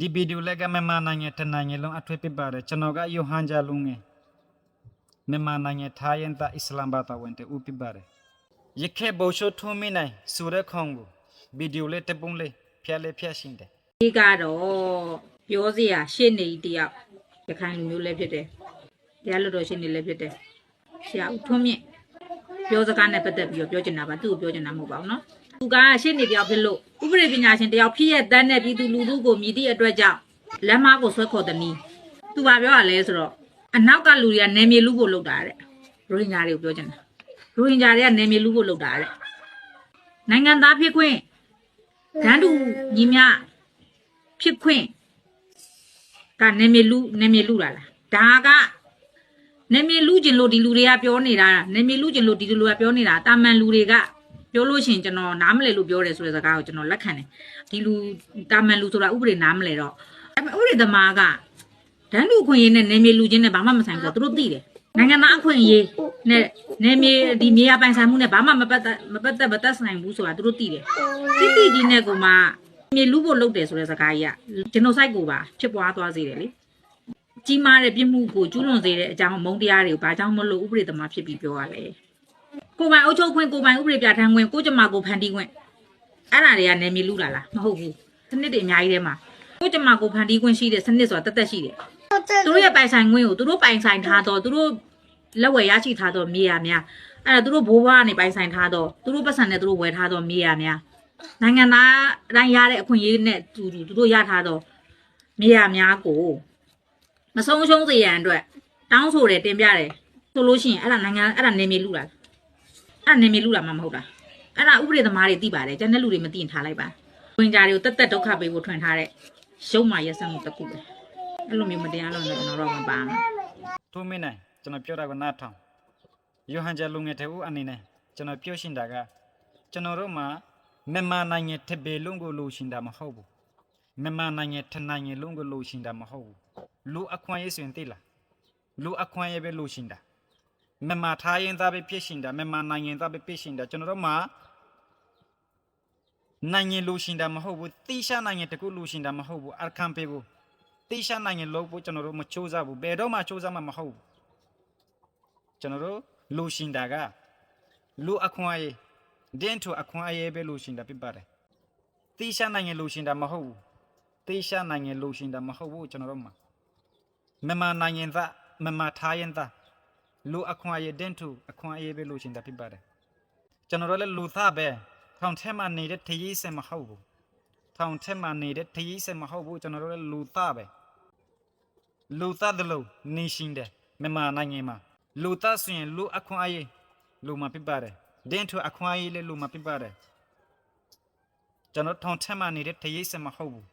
ဒီဗီဒီယိုလက်ကမြန်မာနိုင်ငံတနိုင်ငံလုံးအထွေဖြစ်ပါတယ်ကျွန်တော်ကယိုဟန်ဂျာလုံငယ်မြန်မာနိုင်ငံထိုင်းတာအစ္စလမ်ဘာသာဝင်တူဖြစ်ပါတယ်ရခဲဘောရှိုထုံးမင်းနိုင်ဆိုတဲ့ခေါင်းကိုဗီဒီယိုလေးတစ်ပုံလေးဖျက်လေးဖျက်ရှင်းတယ်ဒီကတော့ပြောစရာရှေ့နေတယောက်ရခိုင်လူမျိုးလည်းဖြစ်တယ်။တရားလွတ်တော်ရှေ့နေလည်းဖြစ်တယ်။ဆရာဦးထွန်းမြင့်ပြောစကားနဲ့ပတ်သက်ပြီးတော့ပြောချင်တာပါသူ့ကိုပြောချင်တာမဟုတ်ပါဘူးနော်။ သူကရှေ့နေတယောက်ဖြစ်လို့ဥပဒေပညာရှင်တယောက်ဖြစ်ရဲ့တန်းတဲ့ပြည်သူလူထုကိုမြည်သည့်အတွက်ကြောင့်လက်မကိုဆွဲခေါ်တဲ့နီးသူကပြောရလဲဆိုတော့အနောက်ကလူတွေကနယ်မြေလူဖို့လုပ်တာတဲ့ရိုဟင်ဂျာတွေကိုပြောချင်တာရိုဟင်ဂျာတွေကနယ်မြေလူဖို့လုပ်တာတဲ့နိုင်ငံသားဖြစ်ခွင့်ဂန္ဓုညီမြဖြစ်ခွင့်ကနေမြေလူနေမြေလူလာလားဒါကနေမြေလူကျင်လို့ဒီလူတွေကပြောနေတာနေမြေလူကျင်လို့ဒီလူတွေကပြောနေတာတာမန်လူတွေက ပြောလို့ရှိရင်ကျွန်တော်နားမလဲလို့ပြောတယ်ဆိုတဲ့စကားကိုကျွန်တော်လက်ခံတယ်ဒီလူတာမန်လူဆိုတာဥပဒေနားမလဲတော့ဒါပေမဲ့ဥပဒေသမားကဒန်းလူခွင့်ရေးနဲ့နေမြေလူချင်းနဲ့ဘာမှမဆိုင်ဘူးဆိုတော့သူတို့သိတယ်နိုင်ငံသားအခွင့်အရေးနဲ့နေမြေဒီမြေယာပိုင်ဆိုင်မှုနဲ့ဘာမှမပတ်သက်မပတ်သက်မသက်ဆိုင်ဘူးဆိုတာသူတို့သိတယ်တိတိဒီနဲ့ကိုမှမြေလူဖို့လုပ်တယ်ဆိုတဲ့စကားကြီးကဂျနိုဆိုက်ကိုပါဖြစ်ပွားသွားစေတယ်လေကြီးမားတဲ့ပြစ်မှုကိုကျူးလွန်စေတဲ့အကြောင်းမုန်းတရားတွေကိုဘာကြောင့်မလို့ဥပဒေသမားဖြစ်ပြီးပြောရလဲ ကိုပိုင်အုပ်ချုပ်ခွင့်ကိုပိုင်ဥပဒေပြဋ္ဌာန်းခွင့်ကိုကြမ္မာကိုဖန်တီးခွင့်အဲ့ဒါတွေကနယ်မြေလူလာလားမဟုတ်ဘူးစနစ်တွေအများကြီးထဲမှာကိုကြမ္မာကိုဖန်တီးခွင့်ရှိတဲ့စနစ်ဆိုတာတက်တက်ရှိတယ်သူတို့ရဲ့ပိုင်ဆိုင်ခွင့်ကိုသူတို့ပိုင်ဆိုင်ထားတော့သူတို့လက်ဝယ်ရရှိထားတော့မြေယာများအဲ့ဒါသူတို့ဘိုးဘွားကနေပိုင်ဆိုင်ထားတော့သူတို့ပတ်စံနဲ့သူတို့ဝယ်ထားတော့မြေယာများနိုင်ငံသားတိုင်းရတဲ့အခွင့်အရေးနဲ့တူတူသူတို့ရထားတော့မြေယာများကိုမဆုံးရှုံးစေရန်အတွက်တောင်းဆိုတယ်တင်ပြတယ်ဆိုလို့ရှိရင်အဲ့ဒါနိုင်ငံအဲ့ဒါနေမြေလူလား အဲ့ဒါနေမြေလူလားမမဟုတ်လားအဲ့ဒါဥပဒေသမားတွေသိပါတယ်ကျန်တဲ့လူတွေမသိရင်ထားလိုက်ပါဝင်ကြတွေကိုတက်တက်ဒုက္ခပေးဖို့ထွင်ထားတဲ့ရုပ်မာရက်စက်မှုတစ်ခုပဲအဲ့လိုမျိုးမတရားလို့လည်းကျွန်တော်တို့မပါဘူးထုံးမင်းနိုင်ကျွန်တော်ပြောတာကနားထောင်ယိုဟန်ဂျာလုံငယ်တူအနေနဲ့ကျွန်တော်ပြောရှင်းတာကကျွန်တော်တို့မှာမြန်မာနိုင်ငံတစ်ပေလုံးကိုလိုရှင်းတာမဟုတ်ဘူးမြန်မာနိုင်ငံတစ်နိုင်ငံလုံးကိုလိုရှင်းတာမဟုတ်ဘူးလူအခွင့်အရေးဆိုရင်သိလားလူအခွင့်အရေးပဲလိုရှင်းတာ မြန်မာထားရင်သားပဲပြည့်ရှင်းတာမြန်မာနိုင်ငံသားပဲပြည့်ရှင်းတာကျွန်တော်တို့မှာနိုင်ငံလိုရှင်းတာမဟုတ်ဘူးတိရှာနိုင်ငံတကူလိုရှင်းတာမဟုတ်ဘူးအခမ်းပေးဘူးတိရှာနိုင်ငံလို့ဖို့ကျွန်တော်တို့မချိုးစားဘူးဘယ်တော့မှချိုးစားမှာမဟုတ်ဘူးကျွန်တော်တို့လိုရှင်းတာကလူအခွင့်အရေးဒင်းထူအခွင့်အရေးပဲလိုရှင်းတာဖြစ်ပါတယ်တိရှာနိုင်ငံလိုရှင်းတာမဟုတ်ဘူးတိရှာနိုင်ငံလိုရှင်းတာမဟုတ်ဘူးကျွန်တော်တို့မှာမြန်မာနိုင်ငံသားမြန်မာထားရင်သား လူအခွင့်အရေးဒင်းထူအခွင့်အရေးပဲလိုရှင်းတာဖြစ်ပါတယ်ကျွန်တော်တို့လည်းလူသားပဲထောင်ထဲမှာနေတဲ့ထရေးစင်မဟုတ်ဘူးထောင်ထဲမှာနေတဲ့ထရေးစင်မဟုတ်ဘူးကျွန်တော်တို့လည်းလူသားပဲလူသားတလုံးနေရှင်တယ်မြန်မာနိုင်ငံမှာလူသားဆိုရင်လူအခွင့်အရေးလူမှာပြပါတယ်ဒင်းထူအခွင့်အရေးလည်းလူမှာပြပါတယ်ကျွန်တော်ထောင်ထက်မှနေတဲ့တရိပ်စမဟုတ်ဘူး